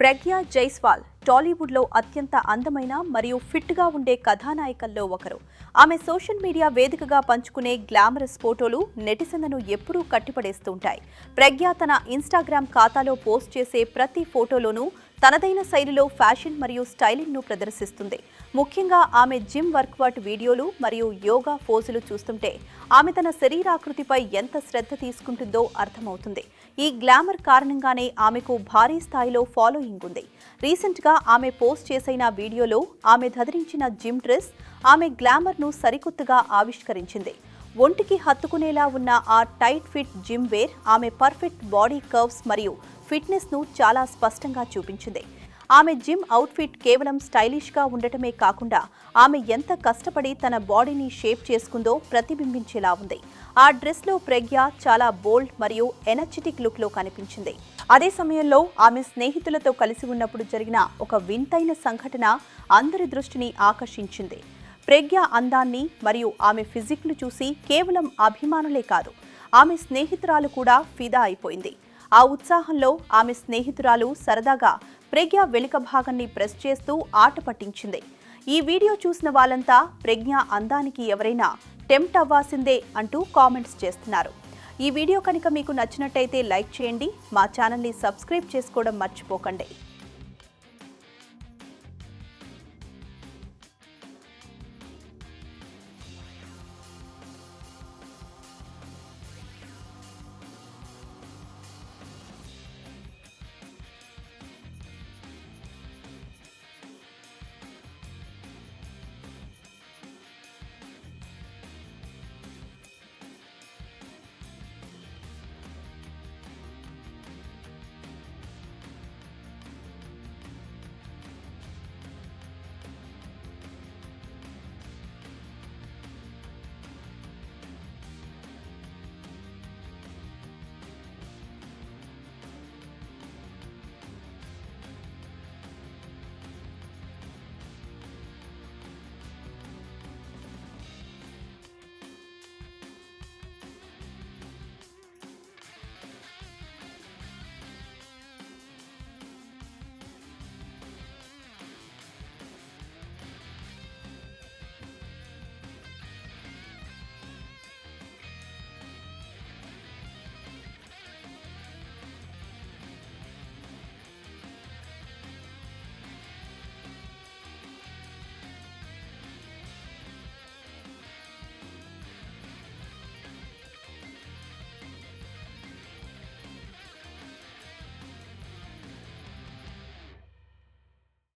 ప్రజ్ఞ జైస్వాల్ టాలీవుడ్లో అత్యంత అందమైన మరియు ఫిట్గా ఉండే కథానాయికల్లో ఒకరు. ఆమె సోషల్ మీడియా వేదికగా పంచుకునే గ్లామరస్ ఫోటోలు నెటిజన్లను ఎప్పుడూ కట్టిపడేస్తుంటాయి. ప్రజ్ఞ తన ఇన్స్టాగ్రామ్ ఖాతాలో పోస్ట్ చేసే ప్రతి ఫోటోలోనూ తనదైన శైలిలో ఫ్యాషన్ మరియు స్టైలింగ్ను ప్రదర్శిస్తుంది. ముఖ్యంగా ఆమె జిమ్ వర్కౌట్ వీడియోలు మరియు యోగా పోజులు చూస్తుంటే ఆమె తన శరీరాకృతిపై ఎంత శ్రద్ధ తీసుకుంటుందో అర్థమవుతుంది. ఈ గ్లామర్ కారణంగానే ఆమెకు భారీ స్థాయిలో ఫాలోయింగ్ ఉంది. రీసెంట్గా ఆమె పోస్ట్ చేసిన వీడియోలో ఆమె ధరించిన జిమ్ డ్రెస్ ఆమె గ్లామర్ను సరికొత్తగా ఆవిష్కరించింది. ఒంటికి హత్తుకునేలా ఉన్న ఆ టైట్ ఫిట్ జిమ్ వేర్ ఆమె పర్ఫెక్ట్ బాడీ కర్వ్స్ మరియు ఫిట్నెస్ను చాలా స్పష్టంగా చూపించింది. ఆమె జిమ్ అవుట్ఫిట్ కేవలం స్టైలిష్గా ఉండటమే కాకుండా ఆమె ఎంత కష్టపడి తన బాడీని షేప్ చేసుకుందో ప్రతిబింబించేలా ఉంది. ఆ డ్రెస్లో ప్రజ్ఞ చాలా బోల్డ్ మరియు ఎనర్జెటిక్ లుక్లో కనిపించింది. అదే సమయంలో ఆమె స్నేహితులతో కలిసి ఉన్నప్పుడు జరిగిన ఒక వింతైన సంఘటన అందరి దృష్టిని ఆకర్షించింది. ప్రజ్ఞ అందాన్ని మరియు ఆమె ఫిజిక్ను చూసి కేవలం అభిమానులే కాదు ఆమె స్నేహితురాలు కూడా ఫిదా అయిపోయింది. ఆ ఉత్సాహంలో ఆమె స్నేహితురాలు సరదాగా ప్రజ్ఞ వెనుక భాగాన్ని ప్రెస్ చేస్తూ ఆట పట్టించింది. ఈ వీడియో చూసిన వాళ్ళంతా ప్రజ్ఞ అందానికి ఎవరైనా టెంప్ట్ అవ్వాల్సిందే అంటూ కామెంట్స్ చేస్తున్నారు. ఈ వీడియో కనుక మీకు నచ్చినట్టయితే లైక్ చేయండి మా ఛానల్ని సబ్స్క్రైబ్ చేసుకోవడం మర్చిపోకండి.